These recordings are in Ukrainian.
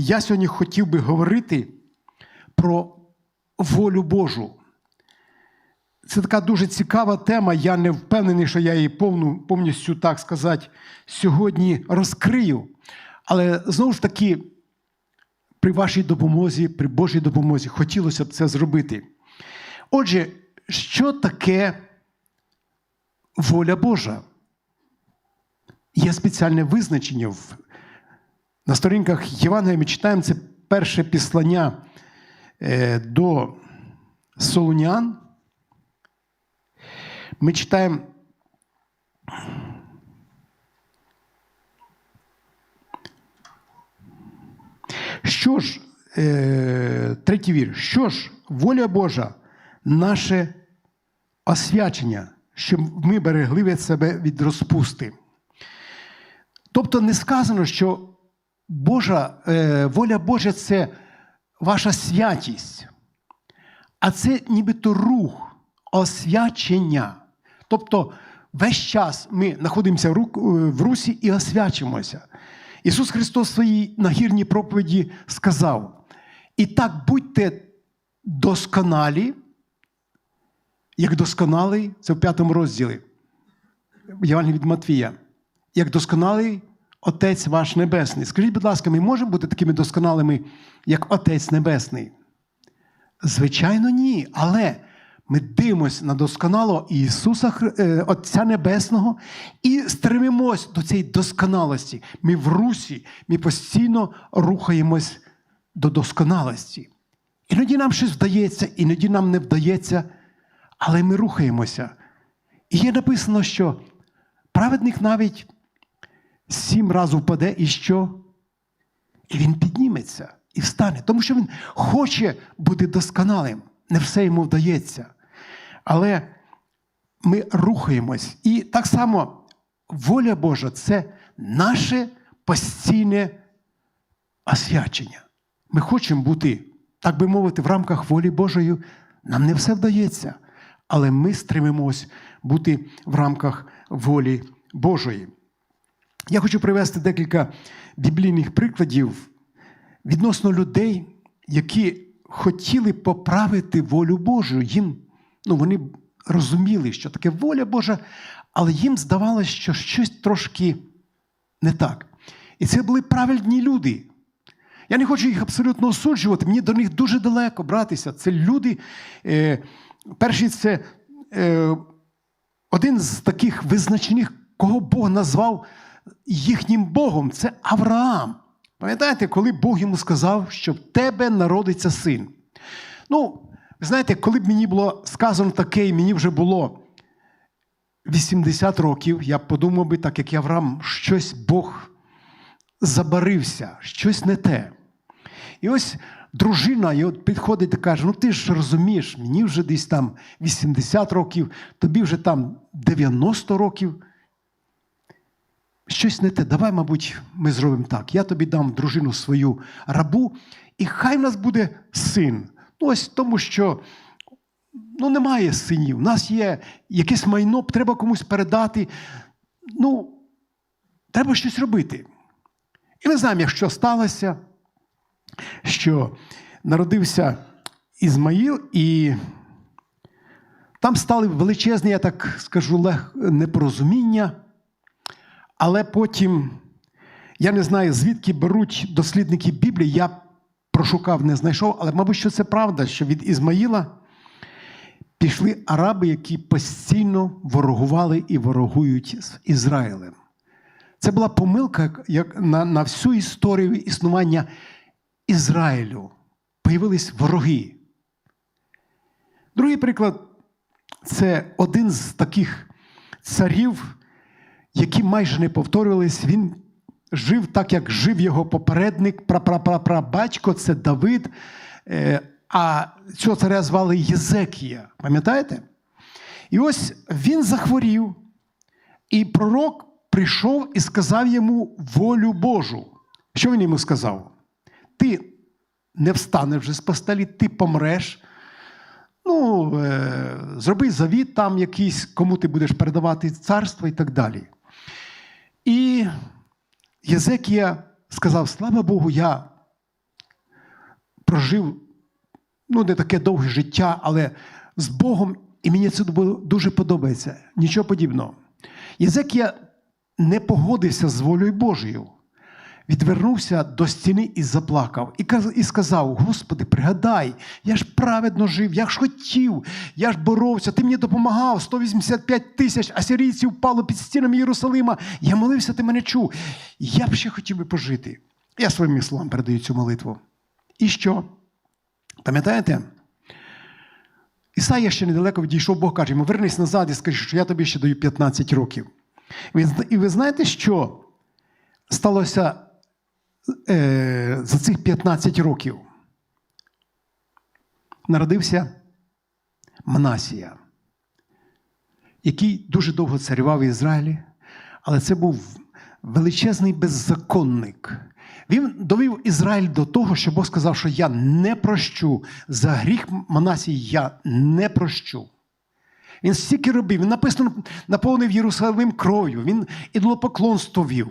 Я сьогодні хотів би говорити про волю Божу. Це така дуже цікава тема. Я не впевнений, що я її повну, повністю, так сказати, сьогодні розкрию. Але знову ж таки, при вашій допомозі, при Божій допомозі, хотілося б це зробити. Отже, що таке воля Божа? Є спеціальне визначення. В- На сторінках Євангелія ми читаємо це перше післання е, до Солунян. Ми читаємо. Що ж, е, третій вір. Що ж, воля Божа, наше освячення, щоб ми берегли від себе від розпусти. Тобто не сказано, що Божа, е, воля Божа це ваша святість, а це нібито рух, освячення. Тобто весь час ми знаходимося в в русі і освячимося. Ісус Христос в своїй нагірній проповіді сказав: І так будьте досконалі, як досконалий, це в п'ятому розділі Євангелії від Матвія, як досконалий Отець ваш Небесний. Скажіть, будь ласка, ми можемо бути такими досконалими, як Отець Небесний? Звичайно, ні. Але ми дивимося на досконалого Ісуса е, Отця Небесного і стремимось до цієї досконалості. Ми в русі, ми постійно рухаємось до досконалості. Іноді нам щось вдається, іноді нам не вдається, але ми рухаємося. І є написано, що праведник навіть сім разів впаде, і що? І він підніметься і встане, тому що він хоче бути досконалим. Не все йому вдається. Але ми рухаємось. І так само воля Божа це наше постійне освячення. Ми хочемо бути, так би мовити, в рамках волі Божої. Нам не все вдається, але ми стремимось бути в рамках волі Божої. Я хочу привести декілька біблійних прикладів відносно людей, які хотіли поправити волю Божу. Їм, ну, вони розуміли, що таке воля Божа, але їм здавалося, що щось трошки не так. І це були правильні люди. Я не хочу їх абсолютно осуджувати, мені до них дуже далеко братися. Це люди. Е, перший це е, один з таких визначених, кого Бог назвав їхнім Богом, це Авраам. Пам'ятаєте, коли Бог йому сказав, що в тебе народиться син? Ну, ви знаєте, коли б мені було сказано таке, і мені вже було 80 років, я б подумав би, так як Авраам, щось Бог забарився, щось не те. І ось дружина от підходить і каже: ну ти ж розумієш, мені вже десь там 80 років, тобі вже там 90 років. Щось не те. Давай, мабуть, ми зробимо так. Я тобі дам дружину свою рабу, і хай в нас буде син. Ну, ось тому що ну, немає синів. У нас є якесь майно, треба комусь передати. Ну, треба щось робити. І ми знаємо, що сталося, що народився Ізмаїл, і там стали величезні, я так скажу, лег... непорозуміння. Але потім, я не знаю, звідки беруть дослідники Біблії, я прошукав, не знайшов, але, мабуть, що це правда, що від Ізмаїла пішли араби, які постійно ворогували і ворогують з Ізраїлем. Це була помилка як на, на всю історію існування Ізраїлю. Появились вороги. Другий приклад це один з таких царів, які майже не повторювались. Він жив так, як жив його попередник, прапрапрапрабатько, це Давид. Е, А цього царя звали Єзекія. Пам'ятаєте? І ось він захворів, і пророк прийшов і сказав йому волю Божу. Що він йому сказав? Ти не встанеш вже з постелі, ти помреш. Ну, е, зроби завіт там якийсь, кому ти будеш передавати царство і так далі. Єзекія сказав: слава Богу, я прожив ну, не таке довге життя, але з Богом, і мені це дуже подобається. Нічого подібного. Єзекія не погодився з волею Божою. Відвернувся до стіни і заплакав, і сказав: Господи, пригадай, я ж праведно жив, я ж хотів, я ж боровся, ти мені допомагав, 185 тисяч асирійців впало під стінами Єрусалима. Я молився, ти мене чув. Я б ще хотів би пожити. Я своїм словам передаю цю молитву. І що? Пам'ятаєте? Ісая ще недалеко відійшов, Бог каже йому, вернись назад і скажи, що я тобі ще даю 15 років. І ви- знаєте, що сталося за цих 15 років? Народився Манасія, який дуже довго царював в Ізраїлі, але це був величезний беззаконник. Він довів Ізраїль до того, що Бог сказав, що я не прощу за гріх Манасії, я не прощу. Він стільки робив, він написано, наповнив Єрусалим кров'ю, він ідолопоклонство вів.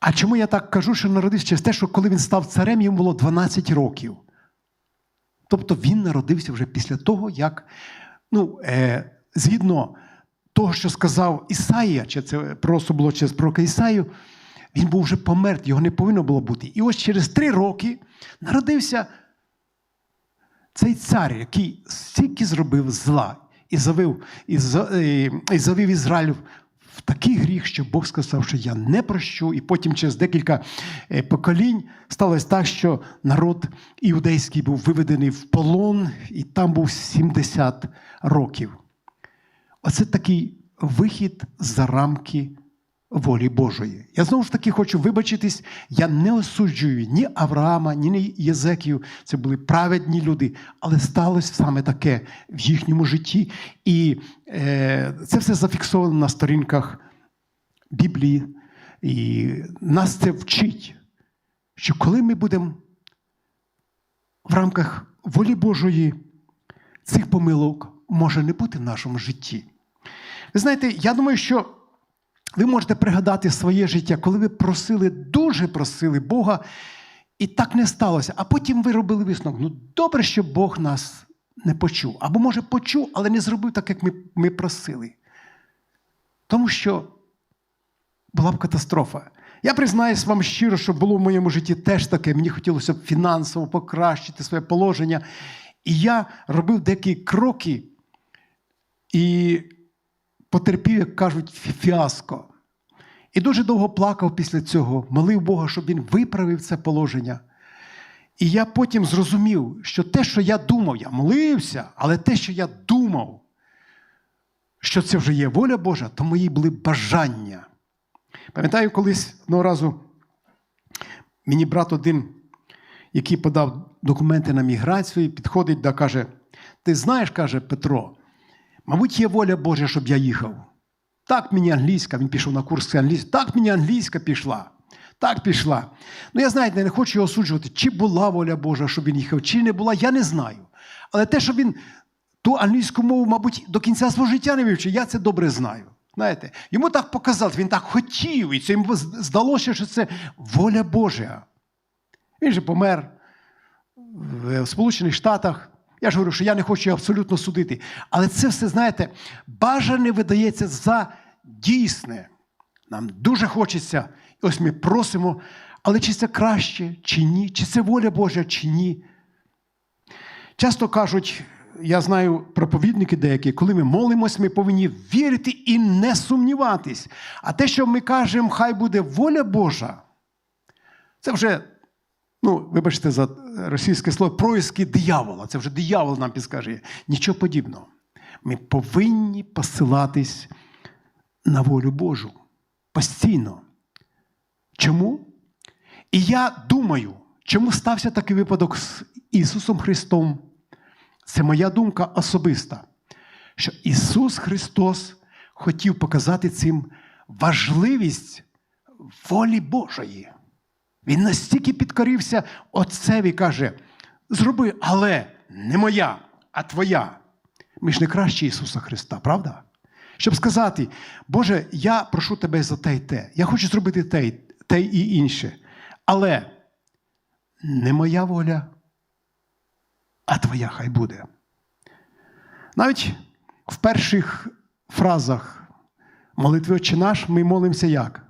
А чому я так кажу, що народився через те, що коли він став царем, йому було 12 років. Тобто він народився вже після того, як, ну, е, згідно того, що сказав Ісаїя, чи це просто було через пророка Ісаю, він був вже помер, його не повинно було бути. І ось через три роки народився цей цар, який стільки зробив зла і завив, і, і, завів Ізраїль в такий гріх, що Бог сказав, що я не прощу. І потім через декілька е, поколінь сталося так, що народ іудейський був виведений в полон, і там був 70 років. Оце такий вихід за рамки волі Божої. Я знову ж таки хочу вибачитись, я не осуджую ні Авраама, ні Єзекію. Це були праведні люди, але сталося саме таке в їхньому житті. І е, це все зафіксовано на сторінках Біблії. І нас це вчить, що коли ми будемо в рамках волі Божої, цих помилок може не бути в нашому житті. Ви знаєте, я думаю, що ви можете пригадати своє життя, коли ви просили, дуже просили Бога, і так не сталося. А потім ви робили висновок. Ну, добре, що Бог нас не почув. Або, може, почув, але не зробив так, як ми, ми просили. Тому що була б катастрофа. Я признаюсь вам щиро, що було в моєму житті теж таке. Мені хотілося б фінансово покращити своє положення. І я робив деякі кроки і потерпів, як кажуть, фіаско. І дуже довго плакав після цього, молив Бога, щоб він виправив це положення. І я потім зрозумів, що те, що я думав, я молився, але те, що я думав, що це вже є воля Божа, то мої були бажання. Пам'ятаю, колись одного разу мені брат один, який подав документи на міграцію, підходить да каже: Ти знаєш, каже Петро, мабуть, є воля Божа, щоб я їхав. Так мені англійська, він пішов на курс англійської, так мені англійська пішла. Так пішла. Ну, я знаєте, не хочу його осуджувати, чи була воля Божа, щоб він їхав, чи не була, я не знаю. Але те, що він ту англійську мову, мабуть, до кінця свого життя не вивчив, я це добре знаю. Знаєте, йому так показалось, він так хотів, і це йому здалося, що це воля Божа. Він же помер в Сполучених Штатах. Я ж говорю, що я не хочу абсолютно судити. Але це все, знаєте, бажане видається за дійсне. Нам дуже хочеться. І ось ми просимо, але чи це краще, чи ні, чи це воля Божа, чи ні. Часто кажуть, я знаю проповідники деякі, коли ми молимось, ми повинні вірити і не сумніватись. А те, що ми кажемо, хай буде воля Божа, це вже, ну, вибачте за російське слово, происки диявола. Це вже диявол нам підскаже. Нічого подібного. Ми повинні посилатись на волю Божу постійно. Чому? І я думаю, чому стався такий випадок з Ісусом Христом? Це моя думка особиста, що Ісус Христос хотів показати цим важливість волі Божої. Він настільки підкорився Отцеві, каже: зроби, але не моя, а твоя. Ми ж не краще Ісуса Христа, правда? Щоб сказати, Боже, я прошу тебе за те й те. Я хочу зробити те, те і інше. Але не моя воля, а твоя хай буде. Навіть в перших фразах молитви «Отче наш ми молимося як?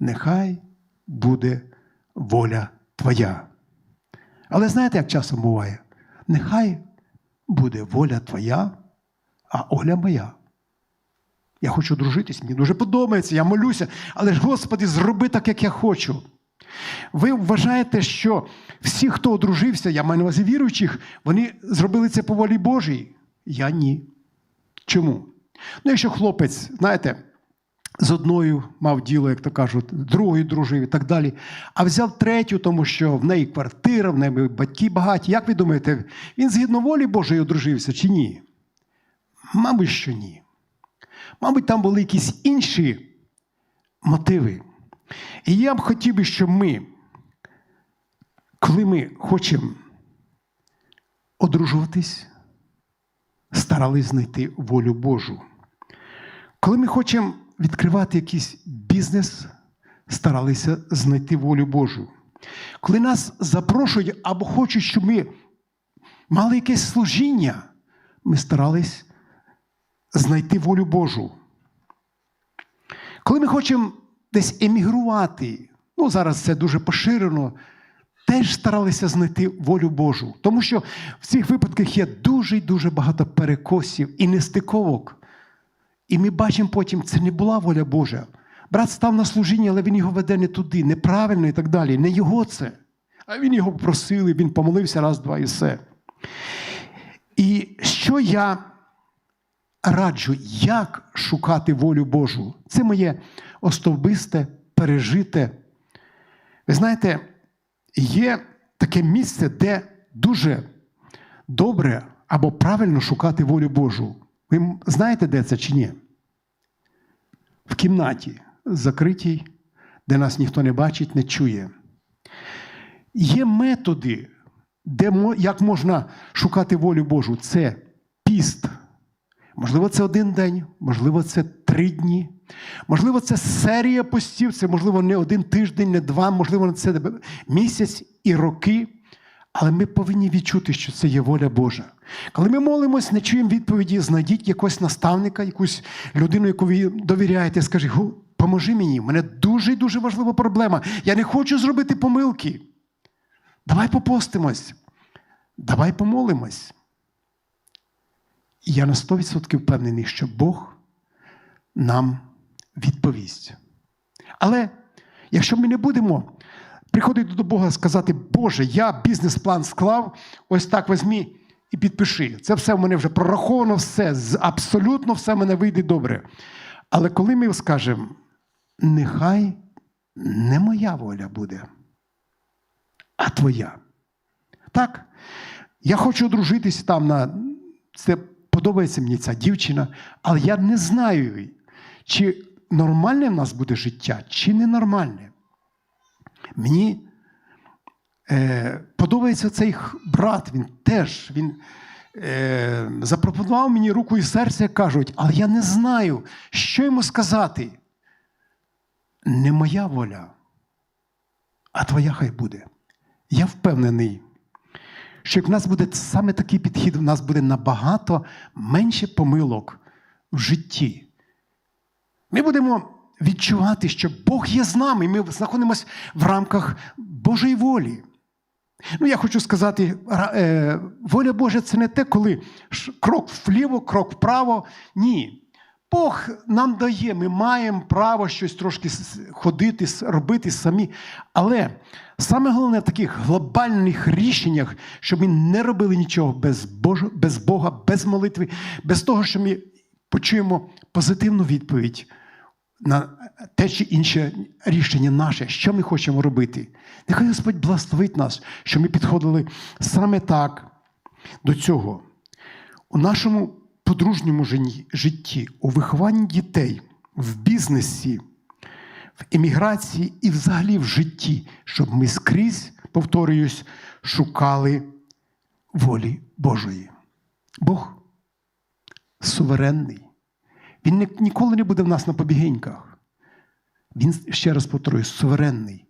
Нехай буде воля Твоя. Але знаєте, як часом буває? Нехай буде воля Твоя, а Оля моя. Я хочу дружитись, мені дуже подобається, я молюся, але ж, Господи, зроби так, як я хочу. Ви вважаєте, що всі, хто одружився, я маю на увазі віруючих, вони зробили це по волі Божій? Я ні. Чому? Ну, якщо хлопець, знаєте, з одною мав діло, як то кажуть, другою дружив і так далі, а взяв третю, тому що в неї квартира, в неї батьки багаті. Як ви думаєте, він згідно волі Божої одружився чи ні? Мабуть, що ні. Мабуть, там були якісь інші мотиви. І я б хотів би, щоб ми, коли ми хочемо одружуватись, старались знайти волю Божу. Коли ми хочемо відкривати якийсь бізнес, старалися знайти волю Божу. Коли нас запрошують або хочуть, щоб ми мали якесь служіння, ми старались знайти волю Божу. Коли ми хочемо десь емігрувати, ну зараз це дуже поширено, теж старалися знайти волю Божу. Тому що в цих випадках є дуже і дуже багато перекосів і нестиковок. І ми бачимо потім, це не була воля Божа. Брат став на служіння, але він його веде не туди, неправильно і так далі. Не його це. А він його просив, він помолився раз, два і все. І що я раджу, як шукати волю Божу? Це моє особисте, пережите. Ви знаєте, є таке місце, де дуже добре або правильно шукати волю Божу. Ви знаєте, де це чи ні? В кімнаті закритій, де нас ніхто не бачить, не чує. Є методи, де, як можна шукати волю Божу. Це піст. Можливо, це один день, можливо, це три дні. Можливо, це серія постів, це, можливо, не один тиждень, не два, можливо, це місяць і роки. Але ми повинні відчути, що це є воля Божа. Коли ми молимось, не чуємо відповіді, знайдіть якогось наставника, якусь людину, яку ви довіряєте, скажіть, поможи мені, в мене дуже і дуже важлива проблема. Я не хочу зробити помилки. Давай попостимось, давай помолимось. Я на 100% впевнений, що Бог нам відповість. Але якщо ми не будемо приходити до Бога сказати, Боже, я бізнес-план склав, ось так візьмі і підпиши. Це все в мене вже прораховано, все, абсолютно все в мене вийде добре. Але коли ми скажемо, нехай не моя воля буде, а твоя. Так, я хочу одружитись там на це подобається мені ця дівчина, але я не знаю, чи нормальне в нас буде життя, чи ненормальне. Мені е, подобається цей брат, він теж він е, запропонував мені руку і серце, кажуть, але я не знаю, що йому сказати. Не моя воля, а твоя хай буде. Я впевнений, що як в нас буде саме такий підхід, в нас буде набагато менше помилок в житті. Ми будемо відчувати, що Бог є з нами, і ми знаходимося в рамках Божої волі. Ну, я хочу сказати, е, воля Божа це не те, коли крок вліво, крок вправо. Ні. Бог нам дає, ми маємо право щось трошки ходити, робити самі. Але саме головне в таких глобальних рішеннях, щоб ми не робили нічого без, Божа, без Бога, без молитви, без того, що ми почуємо позитивну відповідь на те чи інше рішення наше, що ми хочемо робити. Нехай Господь благословить нас, що ми підходили саме так до цього. У нашому подружньому житті, у вихованні дітей, в бізнесі, в еміграції і взагалі в житті, щоб ми скрізь, повторююсь, шукали волі Божої. Бог суверенний. Він ніколи не буде в нас на побігеньках. Він, ще раз повторюю, суверенний.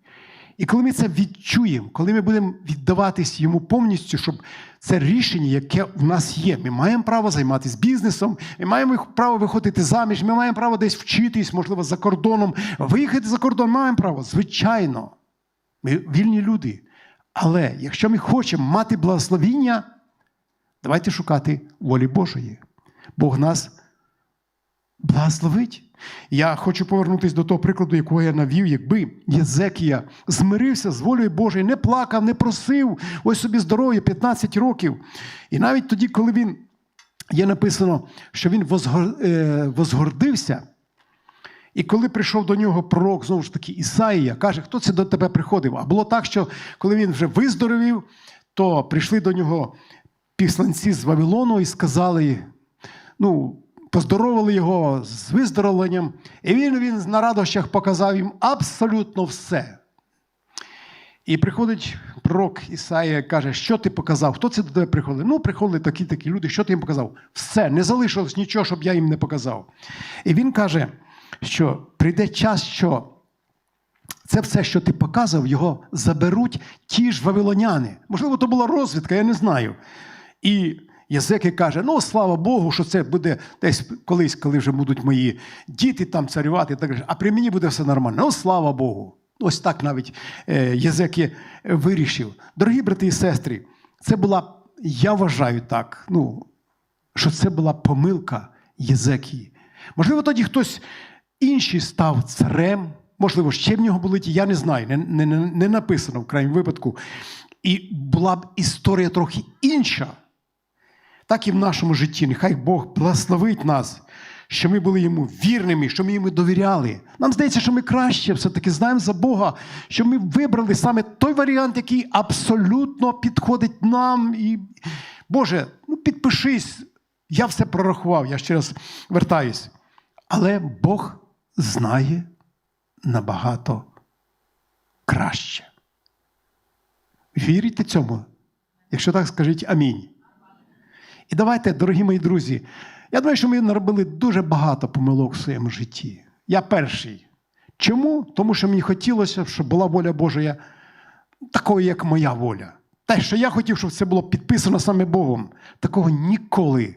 І коли ми це відчуємо, коли ми будемо віддаватись йому повністю, щоб це рішення, яке в нас є, ми маємо право займатися бізнесом, ми маємо право виходити заміж, ми маємо право десь вчитись, можливо, за кордоном, виїхати за кордон, маємо право. Звичайно, ми вільні люди. Але якщо ми хочемо мати благословіння, давайте шукати волі Божої. Бог нас благословить. Я хочу повернутися до того прикладу, якого я навів, якби Єзекія змирився з волею Божою, не плакав, не просив, ось собі здоров'я 15 років. І навіть тоді, коли він є написано, що він е, возгордився, і коли прийшов до нього пророк, знову ж таки, Ісаїя, каже, хто це до тебе приходив? А було так, що коли він вже виздоровів, то прийшли до нього післанці з Вавилону і сказали, ну, поздоровили його з виздоровленням, і він, він на радощах показав їм абсолютно все. І приходить пророк Ісаїя каже, що ти показав? Хто це до тебе приходить? Ну, приходили такі такі люди, що ти їм показав? Все, не залишилось нічого, щоб я їм не показав. І він каже, що прийде час, що це все, що ти показав, його заберуть ті ж вавилоняни. Можливо, то була розвідка, я не знаю. І Єзеки каже: ну, слава Богу, що це буде десь колись, коли вже будуть мої діти там царювати, і так а при мені буде все нормально. Ну, слава Богу. Ось так навіть е, Єзеки вирішив. Дорогі брати і сестри, це була, я вважаю так, ну, що це була помилка Єзекії. Можливо, тоді хтось інший став царем, можливо, ще в нього були ті, я не знаю, не, не- не написано в крайньому випадку. І була б історія трохи інша. Так і в нашому житті. Нехай Бог благословить нас, що ми були йому вірними, що ми йому довіряли. Нам здається, що ми краще все-таки знаємо за Бога, що ми вибрали саме той варіант, який абсолютно підходить нам. І, Боже, ну підпишись, я все прорахував, я ще раз вертаюсь. Але Бог знає набагато краще. Вірите цьому? Якщо так, скажіть амінь. І давайте, дорогі мої друзі, я думаю, що ми наробили дуже багато помилок в своєму житті. Я перший. Чому? Тому що мені хотілося, щоб була воля Божа такою, як моя воля. Те, що я хотів, щоб це було підписано саме Богом, такого ніколи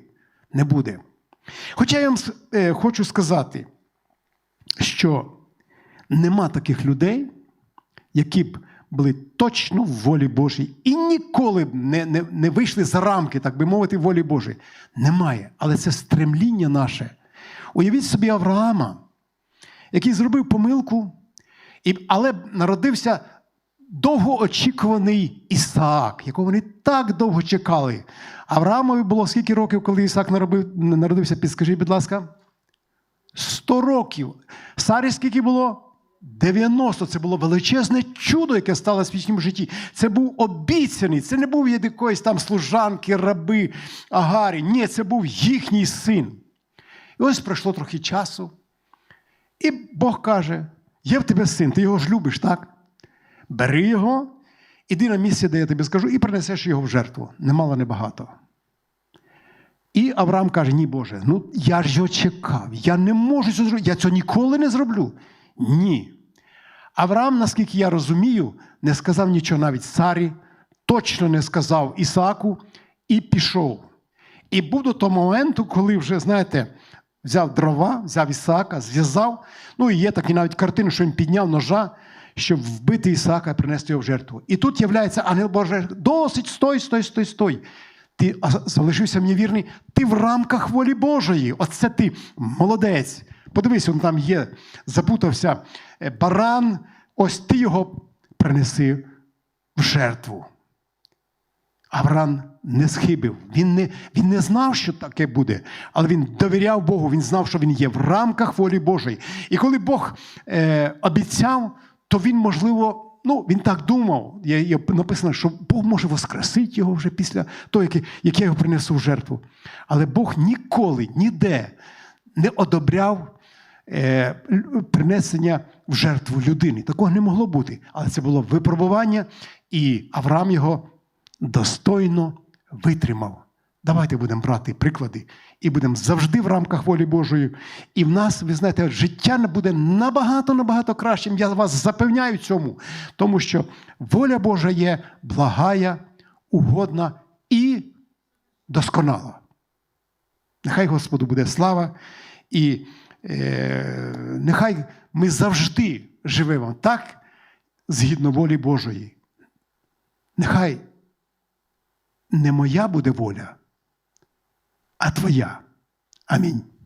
не буде. Хоча я вам е, хочу сказати, що нема таких людей, які б були точно в волі Божій і ніколи б не, не, не вийшли за рамки, так би мовити, волі Божої. Немає. Але це стремління наше. Уявіть собі Авраама, який зробив помилку, і, але народився довгоочікуваний Ісаак, якого вони так довго чекали. Авраамові було скільки років, коли Ісаак народив, народився, підскажіть, будь ласка? 100 років. Сарі скільки було? 90. Це було величезне чудо, яке сталося в їхньому житті. Це був обіцяний, це не був якоїсь там служанки, раби, Агарі. Ні, це був їхній син. І ось пройшло трохи часу. І Бог каже: є в тебе син, ти його ж любиш, так? Бери його, іди на місце, де я тобі скажу, і принесеш його в жертву. Немало небагато. І Авраам каже: Ні, Боже, ну я ж його чекав, я не можу цього зробити, я цього ніколи не зроблю. Ні. Авраам, наскільки я розумію, не сказав нічого навіть царі, точно не сказав Ісааку і пішов. І був до того моменту, коли вже, знаєте, взяв дрова, взяв Ісаака, зв'язав. Ну і є такі навіть картини, що він підняв ножа, щоб вбити Ісаака і принести його в жертву. І тут являється ангел Божий, досить, стой, стой, стой, стой. Ти залишився мені вірний, ти в рамках волі Божої. Оце ти молодець. Подивись, він там є, запутався е, баран, ось ти його принеси в жертву. Авраам не схибив. Він не, він не знав, що таке буде, але він довіряв Богу, він знав, що він є в рамках волі Божої. І коли Бог е, обіцяв, то він, можливо, ну, він так думав. Є, є написано, що Бог може воскресити його вже після того, як, як я його принесу в жертву. Але Бог ніколи, ніде не одобряв принесення в жертву людини. Такого не могло бути. Але це було випробування, і Авраам його достойно витримав. Давайте будемо брати приклади і будемо завжди в рамках волі Божої. І в нас, ви знаєте, життя буде набагато набагато кращим. Я вас запевняю цьому, тому що воля Божа є благая, угодна і досконала. Нехай Господу буде слава, і е, нехай ми завжди живемо так, згідно волі Божої. Нехай не моя буде воля, а твоя. Амінь.